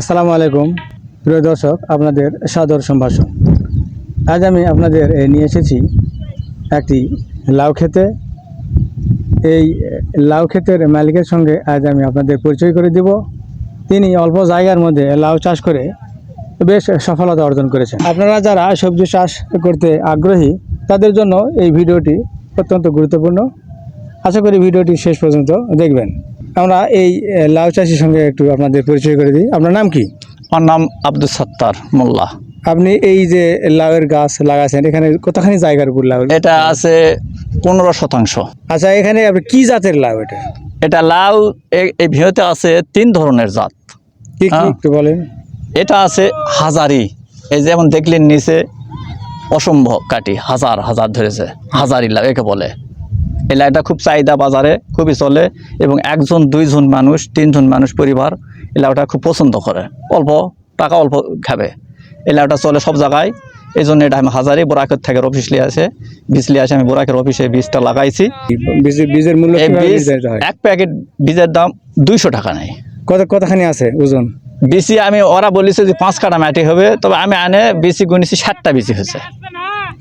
আসসালামু আলাইকুম। প্রিয় দর্শক, আপনাদের সাদর সম্ভাষণ। আজ আমি আপনাদের নিয়ে এসেছি একটি লাউ খেতে। এই লাউ ক্ষেতের মালিকের সঙ্গে আজ আমি আপনাদের পরিচয় করে দিব। তিনি অল্প জায়গার মধ্যে লাউ চাষ করে বেশ সফলতা অর্জন করেছেন। আপনারা যারা সবজি চাষ করতে আগ্রহী, তাদের জন্য এই ভিডিওটি অত্যন্ত গুরুত্বপূর্ণ। আশা করি ভিডিওটি শেষ পর্যন্ত দেখবেন। আমরা এই লাউ চাষির সঙ্গে একটু আপনাদের পরিচয় করে দিই। আপনার নাম কি? আমার নাম আব্দুল সত্তার মোল্লা। আপনি এই যে লাউয়ের গাছ লাগাছেন এখানে কতখানি জায়গার উপর লাউ? এটা আছে পনেরো শতাংশ। আচ্ছা এখানে আপনি কি জাতের লাউ এটা? এটা লাউ এই ভিউতে আছে তিন ধরনের জাত। কি কি হ্যাঁ। একটু বলেন। এটা আছে হাজারি। এই যেমন দেখলেন নিচে অসম্ভব কাটি হাজার হাজার ধরেছে। হাজারি লাউ একে বলে। এই লাউটা খুব চাহিদা বাজারে খুবই চলে এবং একজন দুইজন মানুষ তিনজন মানুষ পরিবার এই লাউটা খুব পছন্দ করে। অল্প টাকা অল্প খাবে। এই লাউটা চলে সব জায়গায়। এই জন্য এটা আমি হাজারি বোরাকের থেকে অফিস লিয়ে আসে। বীজ লিয়ে আসে আমি বোরাকের অফিসে বীজটা লাগাইছি। বীজের মূল্য এক প্যাকেট বীজের দাম দুইশো টাকা নেই। কত কতখানি আছে ওজন? বিসি আমি ওরা বলেছে যে পাঁচ কাটা মাটি হবে তবে আমি আনে বিসি গুনেছি ষাটটা বিসি হয়েছে।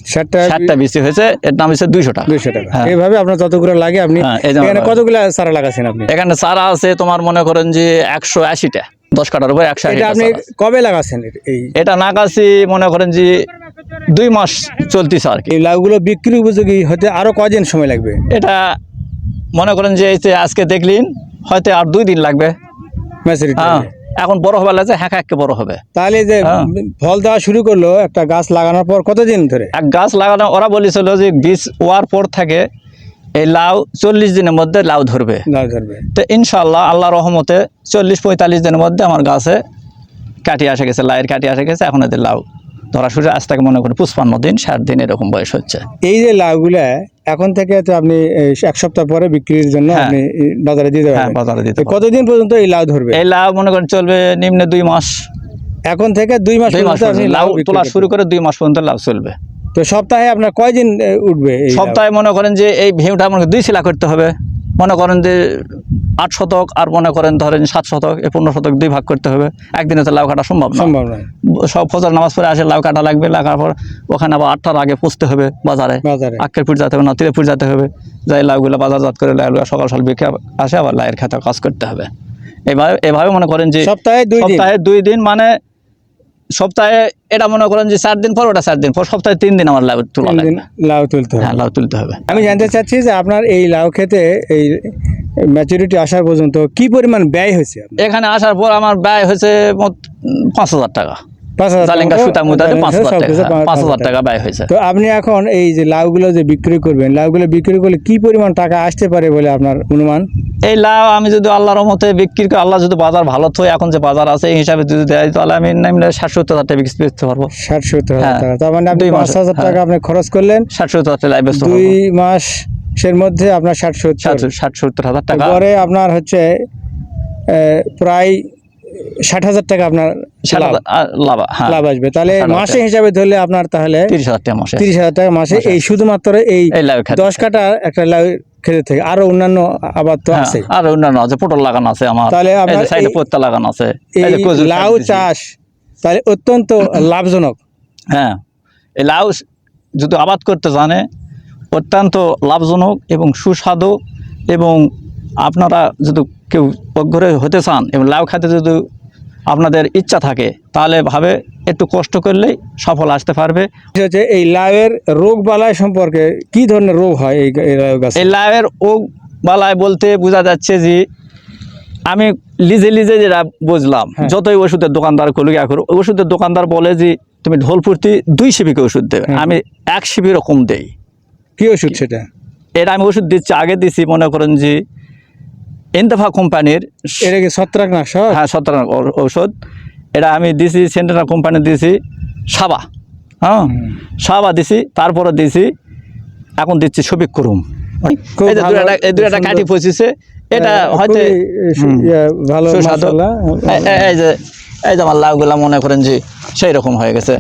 ষাটটা ষাটটা বিসি হয়েছে এর দাম হচ্ছে দুইশো টাকা। দুইশো টাকা। হ্যাঁ। এইভাবে আপনার যতগুলো লাগে আপনি হ্যাঁ, এখানে কতগুলো চারা লাগাছেন আপনি? এখানে চারা আছে তোমার মনে করেন যে একশো আশিটা। দশ কাটার উপর একশো আপনি কবে লাগাছেন এই? এটা নাগাছি মনে করেন যে দুই মাস চলতেছে আর কি। লাউগুলো বিক্রি উপযোগী হতে আরও কদিন সময় লাগবে? এটা মনে করেন যে এই যে আজকে দেখলেন হয়তো আর দুই দিন লাগবে। হ্যাঁ। এখন বড় হবে লাগছে হ্যাঁ হ্যাঁ বড় হবে। তাহলে যে হ্যাঁ। ফল দেওয়া শুরু করল একটা গাছ লাগানোর পর কতদিন ধরে? এক গাছ লাগানো ওরা বলেছিল যে বীজ ওয়ার পর থাকে এই লাউ চল্লিশ দিনের মধ্যে লাউ ধরবে। লাউ ধরবে। তো ইনশাল্লাহ আল্লাহ রহমতে চল্লিশ পঁয়তাল্লিশ দিনের মধ্যে আমার গাছে কাটিয়ে আসে গেছে লাইয়ের কাটি আসে গেছে এখন এদের লাউ ধরা শুরু আজ থেকে মনে করি পুষ্পান্ন দিন ষাট দিন এরকম বয়স হচ্ছে। এই যে লাউগুলা এখন থেকে তো আপনি এক সপ্তাহ পরে বিক্রির জন্য হ্যাঁ। আপনি বাজারে দিতে হ্যাঁ পারবেন। বাজারে দিতে কতদিন পর্যন্ত এই লাউ ধরবে? এই লাউ মনে করেন চলবে নিম্নে দুই মাস। এখন থেকে দুই মাস দুই মাস আপনি লাউ তোলা শুরু করে দুই মাস পর্যন্ত লাউ চলবে। তো সপ্তাহে আপনার কয়দিন উঠবে সপ্তাহে মনে করেন যে এই ভিউটা আমাকে দুই শিলা করতে হবে। মনে করেন যে আট শতক আর মনে করেন ধরেন সাত শতক এই পনেরো শতক দুই ভাগ করতে হবে। একদিনে তো লাউ কাটা সম্ভব না। সম্ভব নয়। সব ফজর নামাজ পড়ে আসে লাউ কাটা লাগবে লাগার পর ওখানে আবার আটটার আগে পুষতে হবে বাজারে। বাজারে। আক্কের ফুট যেতে হবে না তিরে ফুট যেতে হবে। যাই লাউগুলো বাজারজাত করে লাউগুলো সকাল সকাল বিকে আসে আবার লাউয়ের খেতে কাজ করতে হবে। এভাবে এভাবে মনে করেন যে সপ্তাহে দুই দিন। সপ্তাহে দুই দিন মানে সপ্তাহে এটা মনে করেন যে চার দিন পর ওটা চার দিন পর সপ্তাহে তিন দিন আমার লাউ তোলা লাউ তুলতে হবে। হ্যাঁ লাউ তুলতে হবে। আমি জানতে চাচ্ছি যে আপনার এই লাউ খেতে এই ম্যাচুরিটি আসার পর্যন্ত কি পরিমাণ ব্যয় হয়েছে এখানে আসার পর আমার ব্যয় হয়েছে পাঁচ হাজার টাকা। আপনি এখন এই যে লাউগুলো যে বিক্রি করবেন লাউগুলো বিক্রি করলে কি পরিমাণ টাকা আসতে পারে বলে আপনার অনুমান? এই লাউ আমি যদি আল্লাহর মতে বিক্রি করে আল্লাহ যদি বাজার ভালো থই এখন যে বাজার আছে এই হিসাবে যদি দেয় তাহলে আমি ষাট সত্তর হাজার টাকা বিক্রি করতে পারব। ষাট সত্তর হাজার হ্যাঁ, টাকা। তার মানে আপনি পাঁচ হাজার হ্যাঁ। টাকা আপনি খরচ করলেন ষাট সত্তর হাজার টাকা দুই পারব মাসের মধ্যে আপনার ষাট সত্তর। ষাট সত্তর হাজার টাকা। পরে আপনার হচ্ছে প্রায় ষাট হাজার টাকা আপনার লাভ। লাভ হ্যাঁ। আসবে। তাহলে মাসে হিসাবে ধরলে আপনার তাহলে তিরিশ হাজার টাকা মাসে। তিরিশ হাজার টাকা মাসে। এই শুধুমাত্র এই দশ কাটা একটা লাউ খেতে থেকে আরও অন্যান্য আবাদ তো হ্যাঁ, আছে। আর অন্যান্য আছে পটল লাগানো আছে আমার। তাহলে আপনার সাইডে পত্তা লাগানো আছে। লাউ চাষ তাহলে অত্যন্ত লাভজনক। হ্যাঁ এই লাউ যদি আবাদ করতে জানে অত্যন্ত লাভজনক এবং সুস্বাদু এবং আপনারা যদি কেউ অগ্রে হতে চান এবং লাউ খেতে যদি আপনাদের ইচ্ছা থাকে তাহলে ভাবে একটু কষ্ট করলেই সফল আসতে পারবে। হচ্ছে এই লাউয়ের রোগ বালাই সম্পর্কে কি ধরনের রোগ হয় এই এই লাউ লাউয়ের ও বালায় বলতে বোঝা যাচ্ছে যে আমি লিজে লিজে যেটা বুঝলাম হ্যাঁ। যতই ওষুধের দোকানদার ইয়া করুক ওষুধের দোকানদার বলে যে তুমি ঢোল ফুর্তি দুই শিবিকে ওষুধ দেবে আমি এক শিবিরও কম দেই। কি ওষুধ সেটা? এটা আমি ওষুধ দিচ্ছি আগে দিছি মনে করেন যে ইন্তফা কোম্পানির এটা কি ছত্রাকনাশক? হ্যাঁ সতেরো ঔষধ এটা আমি দিছি সেন্টেনা কোম্পানি দিছি সাবা। হ্যাঁ সাবা দিছি তারপরে দিছি এখন দিচ্ছি সবিক করুম এই দুটা এই কাঠি পচিছে এটা হয়তো খুবই, হুম, ইয়ে, ভালো এই যে এই যে আমার লাউগুলা মনে করেন যে সেই রকম হয়ে গেছে।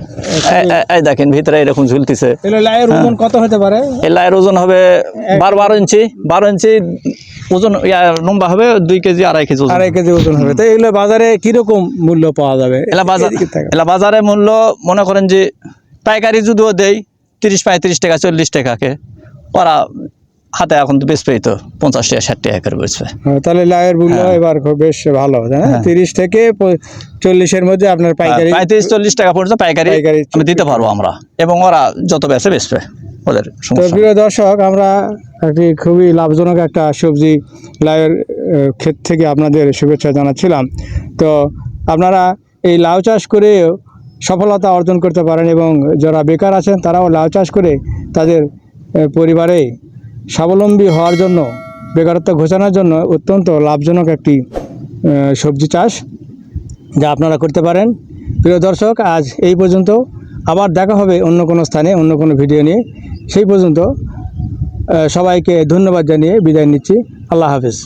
এই- দেখেন ভিতরে এরকম ঝুলতেছে। হ্যাঁ। ওজন কত হতে পারে? এই লাইয়ের ওজন হবে বারো বারো ইঞ্চি। বারো ইঞ্চি ওজন লম্বা হবে দুই কেজি আড়াই কেজি আড়াই কেজি ওজন হবে। তো এগুলো বাজারে কীরকম মূল্য পাওয়া যাবে? এলা বাজার এলা বাজারে মূল্য মনে করেন যে পাইকারি যদিও দেয় তিরিশ পঁয়ত্রিশ টাকা চল্লিশ টাকাকে। ওরা হাতে এখন তো বেচবেই তো পঞ্চাশ টাকা ষাট টাকা করে বেচবে। হ্যাঁ, তাহলে লাউয়ের মূল্য হ্যাঁ। এবার বেশ ভালো না তিরিশ থেকে চল্লিশের মধ্যে আপনার পাইকারি পঁয়ত্রিশ চল্লিশ টাকা পর্যন্ত পাইকারি আমি দিতে পারব আমরা এবং ওরা যত বেচে বেচবে ওদের। প্রিয় দর্শক আমরা একটি খুবই লাভজনক একটা সবজি লাউয়ের ক্ষেত থেকে আপনাদের শুভেচ্ছা জানাচ্ছিলাম। তো আপনারা এই লাউ চাষ করে সফলতা অর্জন করতে পারেন এবং যারা বেকার আছেন তারাও লাউ চাষ করে তাদের পরিবারে স্বাবলম্বী হওয়ার জন্য, বেকারত্ব ঘোষণার জন্য অত্যন্ত লাভজনক একটি সবজি চাষ যা আপনারা করতে পারেন। প্রিয় দর্শক, আজ এই পর্যন্ত। আবার দেখা হবে অন্য কোনো স্থানে, অন্য কোনো ভিডিও নিয়ে। সেই পর্যন্ত সবাইকে ধন্যবাদ জানিয়ে বিদায় নিচ্ছি। আল্লাহ হাফেজ।